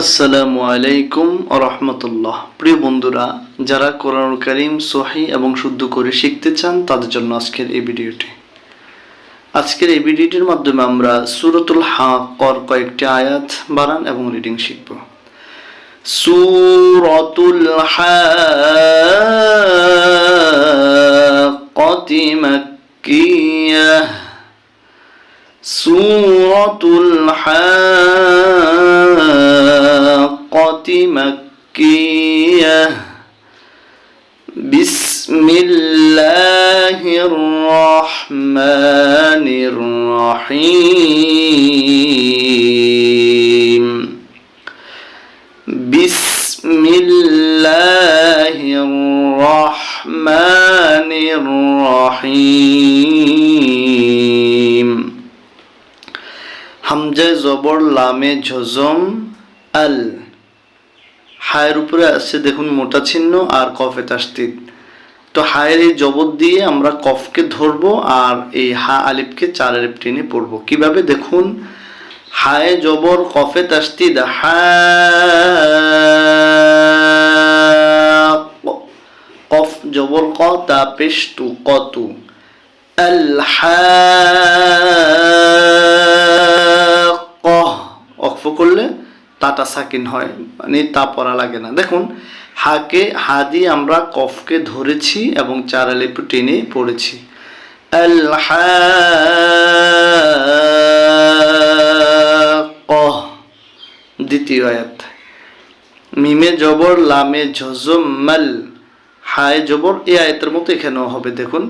আসসালামু আলাইকুম রহমতুল্লাহ। প্রিয় বন্ধুরা, যারা কোরআন করিম সহি এবং শুদ্ধ করে শিখতে চান, তাদের জন্য আজকের এই ভিডিওটি। আজকের এই ভিডিওটির মাধ্যমে আমরা সুরতুল হাকর কয়েকটি আয়াত বানান এবং রিডিং শিখব। সুরতুল হাকিয়া সুরতুল হা مكية بسم الله الرحمن الرحيم بسم الله الرحمن الرحيم حمزة زبر لام جزم ال হায়ের উপরে আসছে, দেখুন, মোটা চিহ্ন আর কফে তাস্তিদ তো হায়ের এই জবর দিয়ে আমরা কফকে ধরবো আর এই হা আলিফকে চার আলিফ টেনে পড়ব। কীভাবে? দেখুন, হায়ে জবর, কফে তাস্তিদ হা কফ জবর ক তা তু কতু আল অক্ফ করলে তাটা সাকিন হয় মানে তা পড়া লাগে না। দেখুন, হাকে হা দিয়ে আমরা কফকে ধরেছি এবং চার আলিপু টেনে পড়েছি। দ্বিতীয় আয়াত। মিমে জবর, লামে ঝজম মাল হায় জবর এই আয়াতের মতো এখানেও হবে, দেখুন।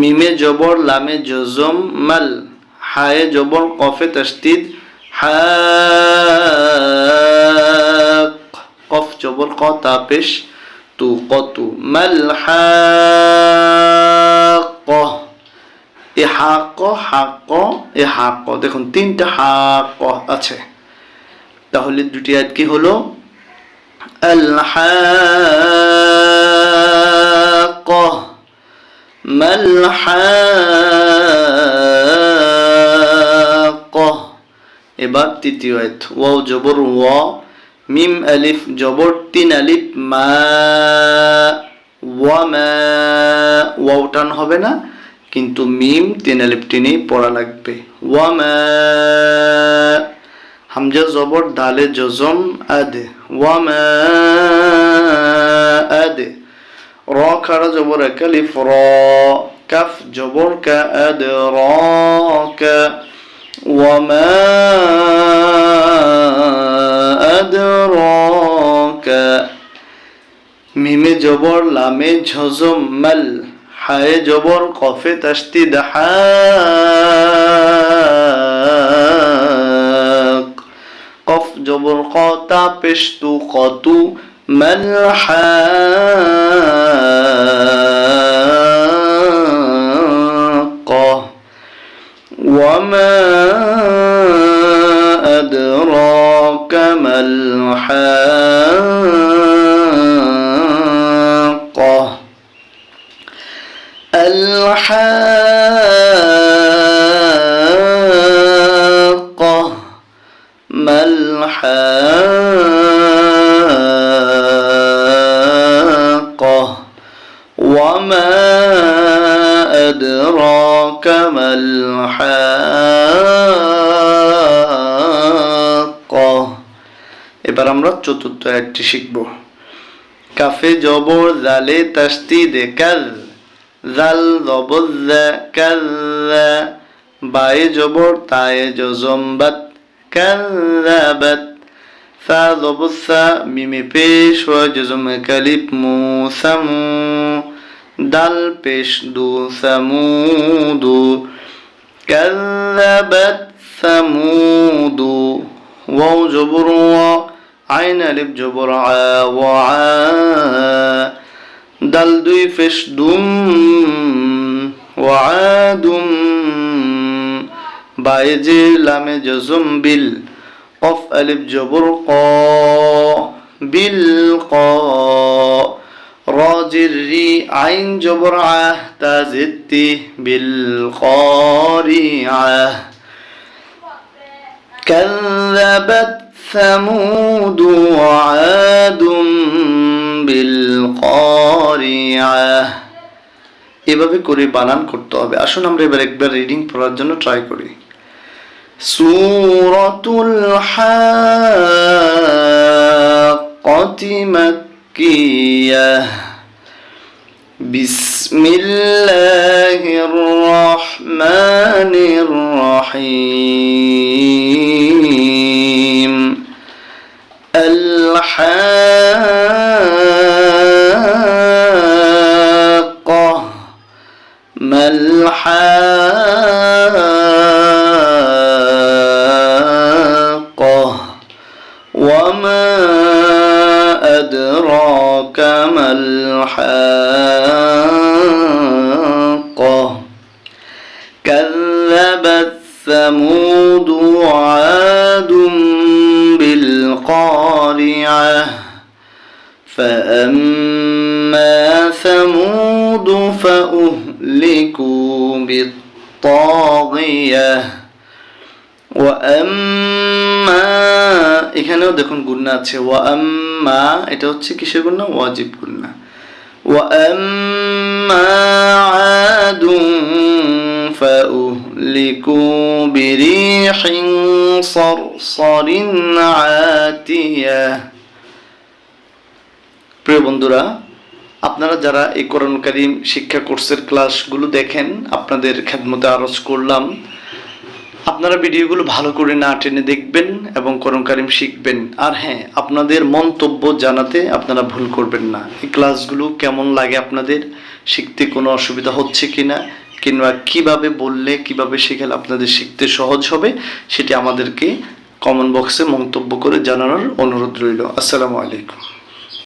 মিমে জবর, লামে জজম মাল হায়ে জবর, কফে তস্তিদ হা কফ জবর ক তাপেশ তু কতু মাল হা ক এ হা ক হা ক এ হা ক দেখুন তিনটা হা ক আছে তাহলে দুটি আয়াত কি হলো আল হা ক ما الحاقة এবার তৃতীয় আয়াত ওয়াও জবর ওয়া মিম আলিফ, জবর তিন আলিফ, মা, ওয়া, মা টান হবে না, কিন্তু মিম তিন আলিফ টেনেই পড়া লাগবে। ওয়া, মা, হামজা জবর দালে জজম, আদে। ওয়া, মা, আদে। র খাড়া জবর একালিফ র, কাফ, জবর, কা, আদে, র, কা। মিমে জবর লামে ঝজম মাল হায়ে জবর কফে তাস্তিদ হাক কফ জবর কতা পেশতু কতু মাল হাক الحاقة وما أدراك ما الحاقة এবার আমরা চতুর্থ আয়াতটি শিখব কাফে জবর জালে তাস্তি দে কাল জাল জবর জা কাল বায়ে জবর তায়ে জজম্বাত কাল্লাবাত ثاذب الثا ميم پیش و جزم کلیب مو سمو دل پیش دو سمودو كذبت ثمود واو جبر عين لب جبر وعا دل دوي فش دم وعادم بايجي لام جزم بال قف الف جبر قا بالقا راجري عين جبر عه تازدتي بالقارعة كذبت ثمود وعاد بالقارعة এভাবে করে বানান করতে হবে আসুন আমরা এবার একবার রিডিং পড়ার জন্য ট্রাই করি سورة الحاقة مكية. بسم الله الرحمن الرحيم. الحاقة وما أدراك ما الحاقة. كذبت ثمود وعاد بالقارعة. فأما ثمود فأهلكوا بالطاغية. ওয়াম্মা এখানেও দেখুন গুন্না আছে ওয়াম্মা এটা হচ্ছে কিসের গুন্না ওয়াজিব গুন্না ওয়াম্মা আদুন فأهلكوا بريح صرصر عاتية প্রিয় বন্ধুরা আপনারা যারা এই কোরআন কারিম শিক্ষা কোর্সের ক্লাসগুলো দেখেন আপনাদের খেদমতে আরজ করলাম আপনারা ভিডিওগুলো ভালো করে না টেনে দেখবেন এবং করম কারিম শিখবেন। আর হ্যাঁ আপনাদের মন্তব্য জানাতে আপনারা ভুল করবেন না। এই ক্লাসগুলো কেমন লাগে আপনাদের? শিখতে কোনো অসুবিধা হচ্ছে কিনা? কিংবা কীভাবে বললে, কীভাবে শেখালে আপনাদের শিখতে সহজ হবে? সেটি আমাদেরকে কমেন্ট বক্সে মন্তব্য করে জানানোর অনুরোধ রইল। আসসালামু আলাইকুম।